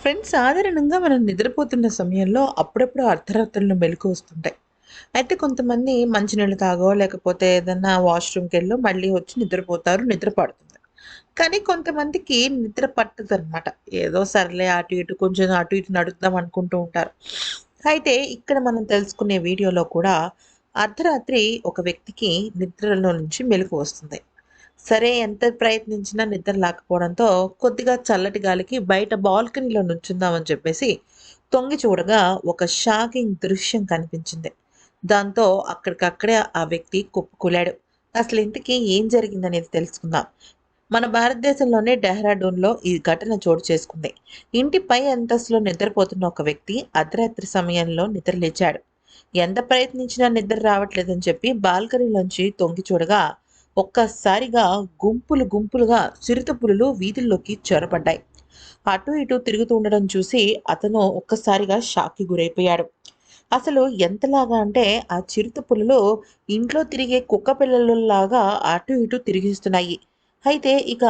Friends సాధారణంగా మనం నిద్రపోతున్న సమయంలో అప్పుడప్పుడు అర్ధరాత్రులు మెలకు వస్తుంటాయి. అయితే కొంతమంది మంచినీళ్ళు తాగో లేకపోతే ఏదన్నా వాష్రూమ్కి వెళ్ళో మళ్ళీ వచ్చి నిద్రపోతారు నిద్ర పడుతుంది కానీ కొంతమందికి నిద్ర పట్టదు అనమాట ఏదో సర్లే అటు ఇటు కొంచెం అటు ఇటు నడుద్దాం అనుకుంటూ ఉంటారు. అయితే ఇక్కడ మనం తెలుసుకునే వీడియోలో కూడా అర్ధరాత్రి ఒక వ్యక్తికి నిద్రలో నుంచి మెలకు వస్తుంది. సరే ఎంత ప్రయత్నించినా నిద్ర లేకపోవడంతో కొద్దిగా చల్లటి గాలికి బయట బాల్కనీలో నుంచుందామని చెప్పేసి తొంగి చూడగా ఒక షాకింగ్ దృశ్యం కనిపించింది. దాంతో అక్కడికక్కడే ఆ వ్యక్తి కుప్పకూలాడు. అసలు ఇంతకీ ఏం జరిగిందనేది తెలుసుకుందాం. మన భారతదేశంలోనే డెహ్రాడూన్లో ఈ ఘటన చోటు చేసుకుంది. ఇంటి పై అంతస్తులో నిద్రపోతున్న ఒక వ్యక్తి అర్ధరాత్రి సమయంలో నిద్రలేచాడు ఎంత ప్రయత్నించినా నిద్ర రావట్లేదని చెప్పి బాల్కనీలోంచి తొంగి చూడగా ఒక్కసారిగా గుంపులు గుంపులుగా చిరుతపులులు వీధుల్లోకి చొరబడ్డాయి. అటు ఇటు తిరుగుతూ ఉండడం చూసి అతను ఒక్కసారిగా షాక్కి గురైపోయాడు. అసలు ఎంతలాగా అంటే ఆ చిరుతపులులు ఇంట్లో తిరిగే కుక్క పిల్లలలాగా అటు ఇటు తిరిగిస్తున్నాయి. అయితే ఇక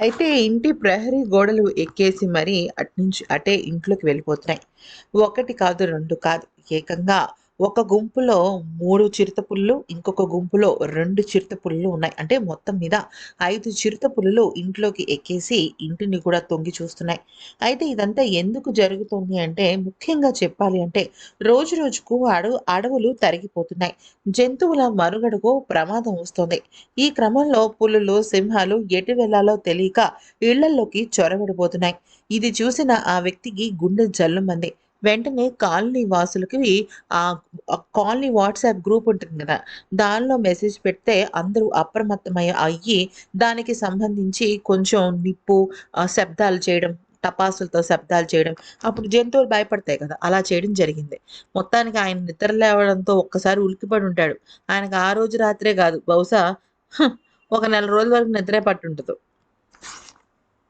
అయితే ఇంటి ప్రహరీ గోడలు ఎక్కేసి మరీ అట్నుంచి అటే ఇంట్లోకి వెళ్ళిపోతున్నాయి. ఒకటి కాదు రెండు కాదు. ఏకంగా ఒక గుంపులో మూడు చిరుతపులులు ఇంకొక గుంపులో రెండు చిరుతపులులు ఉన్నాయి. అంటే మొత్తం మీద ఐదు చిరుతపులులు ఇంట్లోకి ఎక్కేసి ఇంటిని కూడా తొంగి చూస్తున్నాయి. అయితే ఇదంతా ఎందుకు జరుగుతుంది అంటే ముఖ్యంగా చెప్పాలి అంటే రోజు రోజుకు అడవు అడవులు తరిగిపోతున్నాయి. జంతువుల మనుగడకు ప్రమాదం వస్తుంది. ఈ క్రమంలో పులులు సింహాలు ఎటు వెళ్ళాలో తెలియక ఇళ్ళలోకి చొరబడిపోతున్నాయి. ఇది చూసిన ఆ వ్యక్తికి గుండె జల్లుమంది వెంటనే కాలనీ వాసులకి ఆ కాలనీ వాట్సాప్ గ్రూప్ ఉంటుంది కదా దానిలో మెసేజ్ పెడితే అందరూ అప్రమత్తమై అయ్యి దానికి సంబంధించి కొంచెం నిప్పు శబ్దాలు చేయడం టపాసులతో శబ్దాలు చేయడం అప్పుడు జంతువులు భయపడతాయి కదా అలా చేయడం జరిగింది. మొత్తానికి ఆయన నిద్ర లేవడంతో ఒక్కసారి ఉలికిపడి ఉంటాడు. ఆయనకు ఆ రోజు రాత్రే కాదు బహుశా ఒక నెల రోజుల వరకు నిద్రే పట్టుంటుంది